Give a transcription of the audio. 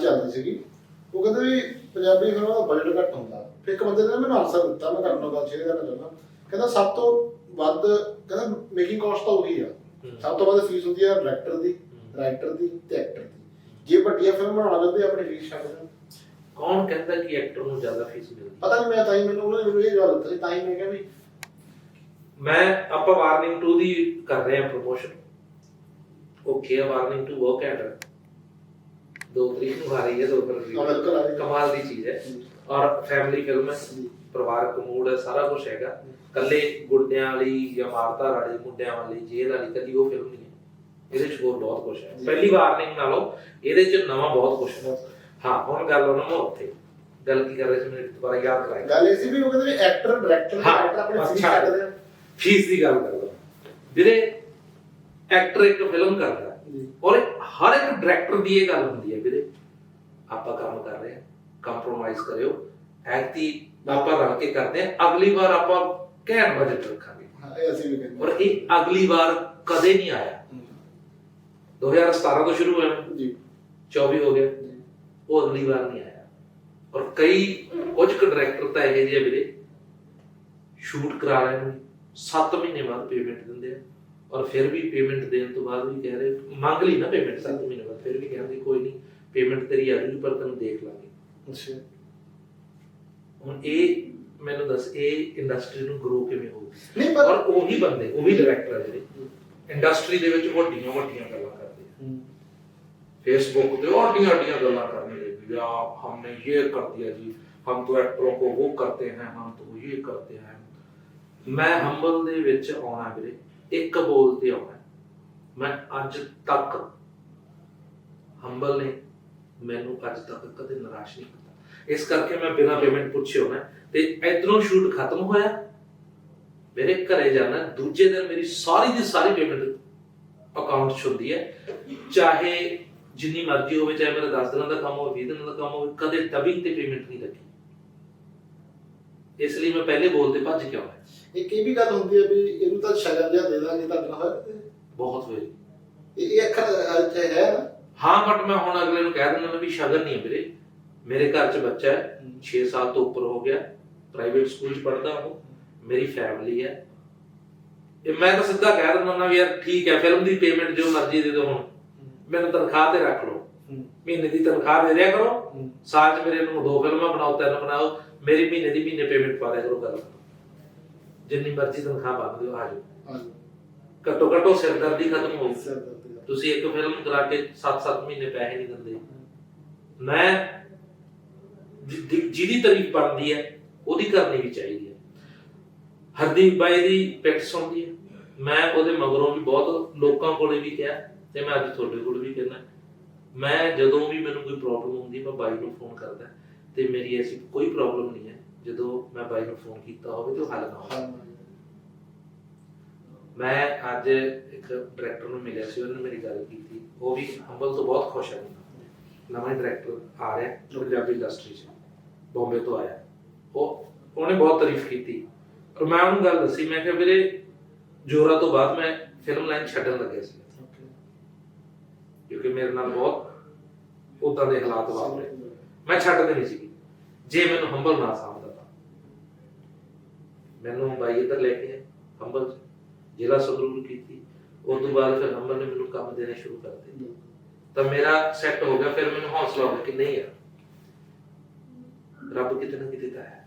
ਚੱਲਦੀ ਸੀਗੀ। ਉਹ ਕਹਿੰਦੇ ਵੀ ਪੰਜਾਬੀ ਫਿਲਮਾਂ ਦਾ ਬਜਟ ਘੱਟ ਹੁੰਦਾ। ਫਿਰ ਇੱਕ ਬੰਦੇ ਨੇ ਮੈਨੂੰ ਆਨਸਰ ਦਿੱਤਾ ਮੈਂ ਤੁਹਾਡੇ ਨਾਲ ਗੱਲ ਸ਼ੇਅਰ ਕਰਨਾ ਚਾਹੁੰਦਾ। ਕਹਿੰਦਾ ਸਭ ਤੋਂ ਵੱਧ ਕਹਿੰਦਾ ਮੇਕਿੰਗ ਕਾਸਟ ਤਾਂ ਉਹੀ ਆ। ਸਭ ਤੋਂ ਵੱਧ ਫੀਸ ਹੁੰਦੀ ਆ ਡਾਇਰੈਕਟਰ ਦੀ ਰਾਈਟਰ ਦੀ ਤੇ ਐਕਟਰ ਦੀ। ਜੇ ਵੱਡੀਆਂ ਫਿਲਮ ਬਣਾਉਣਾ ਚਾਹੁੰਦੇ ਆਪਣੀ ਫੀਸ ਛੱਡ ਦੇਣ। ਕੌਣ ਕਹਿੰਦਾ ਕਿ ਐਕਟਰ ਨੂੰ ਜ਼ਿਆਦਾ ਫੀਸ ਮਿਲਦੀ? ਪਤਾ ਨਹੀਂ ਮੈਂ ਤਾਂ ਹੀ ਮੈਨੂੰ ਉਹਨੇ ਮੈਨੂੰ ਇਹ ਜਵਾਬ ਦਿੱਤਾ ਸੀ ਤਾਂ ਹੀ ਮੈਂ ਕਿਹਾ ਵੀ ਮੈਂ ਆਪਾਂ ਵਾਰਨਿੰਗ 2 ਦੀ ਕਰ ਰਹੇ ਹਾਂ ਪ੍ਰੋਮੋਸ਼ਨ ਓਕੇ ਵਾਰਨਿੰਗ 2 ਬਹੁਤ ਘੈਂਟ ਹੈ ਦੋ ਤਰੀਕ ਨੂੰ ਆ ਰਹੀ ਹੈ ਦੋ ਫਰਵਰੀ ਨੂੰ। ਬਿਲਕੁਲ ਆ ਰਹੀ ਹੈ। ਕਮਾਲ ਦੀ ਚੀਜ਼ ਹੈ ਔਰ ਫੈਮਿਲੀ ਫਿਲਮ ਹੈ ਪਰਿਵਾਰਕ ਮੂਡ ਹੈ ਸਾਰਾ ਕੁਝ ਹੈਗਾ ਕੱਲੇ ਗੁੰਡਿਆਂ ਵਾਲੀ ਜਾਂ ਮਾਰਤਾ ਵਾਲੀ ਮੁੰਡਿਆਂ ਵਾਲੀ ਜੇਲ੍ਹ ਵਾਲੀ ਕਦੀ ਉਹ ਫਿਲਮ ਨਹੀਂ ਹੈ ਇਹਦੇ ਚ ਹੋਰ ਬਹੁਤ ਕੁਝ ਹੈ। ਪਹਿਲੀ ਵਾਰਨਿੰਗ ਨਾਲੋਂ ਇਹਦੇ ਚ ਨਵਾਂ ਬਹੁਤ ਕੁਝ ਹੈ ਹਾਂ ਹੁਣ ਗੱਲ ਉਹਨਾਂ ਨੂੰ ਉੱਥੇ ਗੱਲ ਕੀ ਕਰ ਰਹੇ ਸੀ ਮੈਨੂੰ ਦੁਬਾਰਾ ਯਾਦ ਕਰਾਇਆ ਗੱਲ ਇਹ ਸੀ ਵੀ ਉਹ ਕਹਿੰਦੇ ਵੀ ਐਕਟਰ ਡਾਇਰੈਕਟਰ ਹਾਂ, ਰਾਈਟਰ ਆਪਣੀ ਫੀਸ। ਛੱਡ ਦੇਣ ਫੀਸ ਦੀ ਗੱਲ ਕਰ ਲਓ ਵੀਰੇ ਐਕਟਰ ਇੱਕ ਫਿਲਮ ਕਰਦਾ ਔਰ ਹਰ ਇੱਕ ਡਾਇਰੈਕਟਰ ਦੀ ਇਹ ਗੱਲ ਹੁੰਦੀ ਹੈ ਵੀਰੇ ਆਪਾਂ ਕੰਮ ਕਰ ਰਹੇ ਹਾਂ ਕੰਪਰੋਮਾਈਜ਼ ਕਰਿਓ ਐਕਟੀ ਆਪਾਂ ਰਲ ਕੇ ਕਰਦੇ ਹਾਂ ਅਗਲੀ ਵਾਰ ਆਪਾਂ ਘੈਂਟ ਬਜਟ ਰੱਖਾਂਗੇ ਹਾਂ ਇਹ ਅਸੀਂ ਵੀ ਕਹਿੰਦੇ ਔਰ ਇਹ ਅਗਲੀ ਵਾਰ ਕਦੇ ਨਹੀਂ ਆਇਆ 2017 ਤੋਂ ਸ਼ੁਰੂ ਹੋਇਆ ਜੀ 24 ਹੋ ਗਿਆ ਜੀ। ਉਹ ਅਗਲੀ ਵਾਰ ਨਹੀਂ ਆਇਆ ਔਰ ਕਈ ਕੁਝ ਕੁ ਡਾਇਰੈਕਟਰ ਤਾਂ ਇਹੋ ਜਿਹੇ ਆ ਵੀਰੇ ਸ਼ੂਟ ਕਰਾ ਰਹੇ ਨੂੰ 7 ਮਹੀਨੇ ਬਾਅਦ ਪੇਮੈਂਟ ਦਿੰਦੇ ਆ ਔਰ ਫਿਰ ਵੀ ਪੇਮੈਂਟ ਦੇਣ ਤੋਂ ਬਾਅਦ ਵੀ ਕਹਿ ਰਹੇ ਮੰਗ ਲਈ ਨਾ ਪੇਮੈਂਟ 7 ਮਹੀਨੇ ਬਾਅਦ ਫਿਰ ਵੀ ਕਹਿੰਦੇ ਕੋਈ ਨਹੀਂ ਪੇਮੈਂਟ ਤੇਰੀ ਆ ਜੂਗੀ ਪਰ ਤੈਨੂੰ ਦੇਖ ਲਾਂਗੇ। ਅੱਛਾ। ਹੁਣ ਇਹ ਮੈਨੂੰ ਦੱਸ ਇਹ ਇੰਡਸਟਰੀ ਨੂੰ ਗਰੋ ਕਿਵੇਂ ਹੋਊ? ਨਹੀਂ ਪਰ ਉਹੀ ਬੰਦੇ ਉਹੀ ਡਾਇਰੈਕਟਰ ਜਿਹੜੇ ਇੰਡਸਟਰੀ ਦੇ ਵਿੱਚ ਵੱਡੀਆਂ ਵੱਡੀਆਂ ਗੱਲਾਂ ਕਰਦੇ ਆ। ਫੇਸਬੁੱਕ ਤੇ ਵੱਡੀਆਂ ਵੱਡੀਆਂ ਗੱਲਾਂ ਕਰਦੇ ਆ ਵੀ ਆਪ ਹਮਨੇ ਇਹ ਕਰ ਦਿਆ ਜੀ ਹਮ ਤੋਂ ਐਕਟਰੋਂ ਕੋ ਉਹ ਕਰਤੇ ਹੈ ਹਮ ਤੋਂ ਇਹ ਕਰਤੇ ਹੈ। ਮੈਂ ਹੰਬਲ ਦੇ ਵਿੱਚ ਆਉਣਾ ਵੀਰੇ ਇੱਕ ਬੋਲ ਤੇ ਆਉਣਾ ਮੈਂ ਅੱਜ ਤੱਕ ਹੰਬਲ ਨੇ ਮੈਨੂੰ ਅੱਜ ਤੱਕ ਕਦੇ ਨਿਰਾਸ਼ ਨਹੀਂ ਕੀਤਾ। ਇਸ ਕਰਕੇ ਮੈਂ ਬਿਨਾਂ ਪੇਮੈਂਟ ਪੁੱਛੇ ਹੋਣਾ ਤੇ ਇਧਰੋਂ ਸ਼ੂਟ ਖਤਮ ਹੋਇਆ। ਮੇਰੇ ਘਰੇ ਜਾਣਾ ਦੂਜੇ ਦਿਨ ਮੇਰੀ ਸਾਰੀ ਦੀ ਸਾਰੀ ਪੇਮੈਂਟ ਅਕਾਊਂਟ 'ਚ ਹੁੰਦੀ ਹੈ। ਚਾਹੇ ਜਿੰਨੀ ਮਰਜ਼ੀ ਹੋਵੇ, ਚਾਹੇ ਮੇਰਾ 10 ਦਿਨਾਂ ਦਾ ਕੰਮ ਹੋਵੇ 20 ਦਿਨਾਂ ਦਾ ਕੰਮ ਹੋਵੇ, ਕਦੇ ਡਬਿੰਗ ਤੇ ਪੇਮੈਂਟ ਨਹੀਂ ਲੱਗੀ। ਇਸ ਲਈ ਮੈਂ ਪਹਿਲੇ ਬੋਲ ਤੇ ਭੱਜ ਕੇ ਆਉਣਾ ਇੱਕ ਇਹ ਵੀ ਗੱਲ ਹੁੰਦੀ ਹੈ ਵੀ ਇਹਨੂੰ ਤਾਂ ਸ਼ਗਨ ਜਿਹਾ ਦੇ ਦਾਂਗੇ ਤਾਂ ਹੋਇਆ ਬਹੁਤ ਵੇਰੀ ਇਹ ਇਹ ਅੱਖਰ ਚਾਹੇ ਹੈ ਨਾ? ਹਾਂ ਬਟ ਮੈਂ ਹੁਣ ਅਗਲੇ ਨੂੰ ਕਹਿ ਦਿੰਦਾ ਵੀ ਸ਼ਗਨ ਨਹੀਂ ਹੈ ਵੀਰੇ। ਮੇਰੇ ਘਰ 'ਚ ਬੱਚਾ ਹੈ 6 ਸਾਲ ਤੋਂ ਉੱਪਰ ਹੋ ਗਿਆ। ਪ੍ਰਾਈਵੇਟ ਸਕੂਲ 'ਚ ਪੜ੍ਹਦਾ ਉਹ। ਮੇਰੀ ਫੈਮਿਲੀ ਹੈ। ਇਹ ਮੈਂ ਤਾਂ ਸਿੱਧਾ ਕਹਿ ਦਿੰਦਾ ਹੁੰਦਾ ਵੀ ਯਾਰ ਠੀਕ ਹੈ ਫਿਲਮ ਦੀ ਪੇਮੈਂਟ ਜੋ ਮਰਜ਼ੀ ਦੇ ਦਿਓ ਹੁਣ। ਮੈਨੂੰ ਤਨਖਾਹ ਤੇ ਰੱਖ ਲਓ। ਮਹੀਨੇ ਦੀ ਤਨਖਾਹ ਦੇ ਦਿਆ ਕਰੋ। ਸਾਲ 'ਚ ਮੇਰੇ ਨੂੰ ਦੋ ਫਿਲਮਾਂ ਬਣਾਓ ਤਿੰਨ ਬਣਾਓ। ਮੇਰੀ ਮਹੀਨੇ ਦੀ ਮਹੀਨੇ ਪੇਮੈਂਟ ਪਾ ਦਿਆ ਕਰੋ ਗੱਲ ਜਿੰਨੀ ਮਰਜ਼ੀ ਤਨਖਾਹ ਪਾ ਦਿਓ ਆ ਜਾਓ। ਹਾਂ। ਘੱਟੋ ਘੱਟੋ ਸਿਰਦਰਦੀ ਖਤਮ ਦਾ। ਤੁਸੀਂ ਇੱਕ ਫਿਲਮ ਕਰਾ ਕੇ 7-7 ਮਹੀਨੇ ਪੈਸੇ ਨਹੀਂ ਦਿੰਦੇ। ਮੈਂ ਜਿਹਦੀ ਤਾਰੀਫ ਬਣਦੀ ਹੈ ਉਹਦੀ ਕਰਨੀ ਵੀ ਚਾਹੀਦੀ ਹੈ। ਹਰਦੀਪ ਬਾਈ ਦੀ ਪਿੱਟ ਸੁਣਦੀ ਹੈ। ਮੈਂ ਉਹਦੇ ਮਗਰੋਂ ਵੀ ਬਹੁਤ ਲੋਕਾਂ ਕੋਲੇ ਵੀ ਕਿਹਾ ਤੇ ਮੈਂ ਅੱਜ ਤੁਹਾਡੇ ਕੋਲ ਵੀ ਕਹਿਣਾ ਮੈਂ ਜਦੋਂ ਵੀ ਮੈਨੂੰ ਕੋਈ ਪ੍ਰੋਬਲਮ ਹੁੰਦੀ, ਮੈਂ ਬਾਈ ਨੂੰ ਫੋਨ ਕਰਦਾ ਤੇ ਮੇਰੀ ਐਸੀ ਕੋਈ ਪ੍ਰੋਬਲਮ ਨਹੀਂ ਹੈ। ਜਦੋਂ ਮੈਂ ਬਾਈ ਨੂੰ ਫੋਨ ਕੀਤਾ ਹੋਵੇ ਤੇ ਉਹ ਹੱਲ ਨਾ ਹੋਵੇ। ਮੈਂ ਅੱਜ ਇੱਕ ਡਾਇਰੈਕਟਰ ਨੂੰ ਮਿਲਿਆ ਸੀ, ਉਹਨੇ ਮੇਰੀ ਗੱਲ ਕੀਤੀ। ਉਹ ਵੀ ਹੰਬਲ ਤੋਂ ਬਹੁਤ ਖੁਸ਼ ਹੈ। ਨਵਾਂ ਡਾਇਰੈਕਟਰ ਆ ਰਿਹਾ ਪੰਜਾਬੀ ਇੰਡਸਟਰੀ 'ਚ ਬੰਬੇ ਤੋਂ ਆਇਆ। ਉਹ, ਉਹਨੇ ਬਹੁਤ ਤਾਰੀਫ ਕੀਤੀ। ਔਰ ਮੈਂ ਉਹਨੂੰ ਗੱਲ ਦੱਸੀ, ਮੈਂ ਕਿਹਾ ਵੀਰੇ, ਜੋਰਾ ਤੋਂ ਬਾਅਦ ਮੈਂ ਫਿਲਮ ਲਾਈਨ ਛੱਡਣ ਲੱਗਿਆ ਸੀ। ਕਿਉਂਕਿ ਮੇਰੇ ਨਾਲ ਬਹੁਤ ਉਦਾਂ ਦੇ ਹਾਲਾਤ ਵਾਪਰੇ। ਮੈਂ ਛੱਡ ਦੇਣੀ ਸੀ ਜੇ ਮੈਨੂੰ ਹੰਬਲ ਨਾ ਸਾਂਭਦਾ ਤਾਂ। ਮੈਨੂੰ ਬਾਈ ਇੱਧਰ ਲੈ ਕੇ ਆਏ, ਹੰਬਲ ਜ਼ਿਲ੍ਹਾ ਸੰਗਰੂਰ ਕੀਤੀ। ਉਸ ਤੋਂ ਬਾਅਦ ਫਿਰ ਹੰਬਲ ਨੇ ਮੈਨੂੰ ਕੰਮ ਦੇਣੇ ਸ਼ੁਰੂ ਕਰ ਦਿੱਤੇ। ਤਾਂ ਮੇਰਾ ਸੈੱਟ ਹੋ ਗਿਆ ਫਿਰ ਮੈਨੂੰ ਹੌਸਲਾ ਹੋ ਕਿ ਨਹੀਂ ਯਾਰ ਰੱਬ ਕਿਤੇ ਨਾ ਕਿਤੇ ਤਾਂ ਹੈ।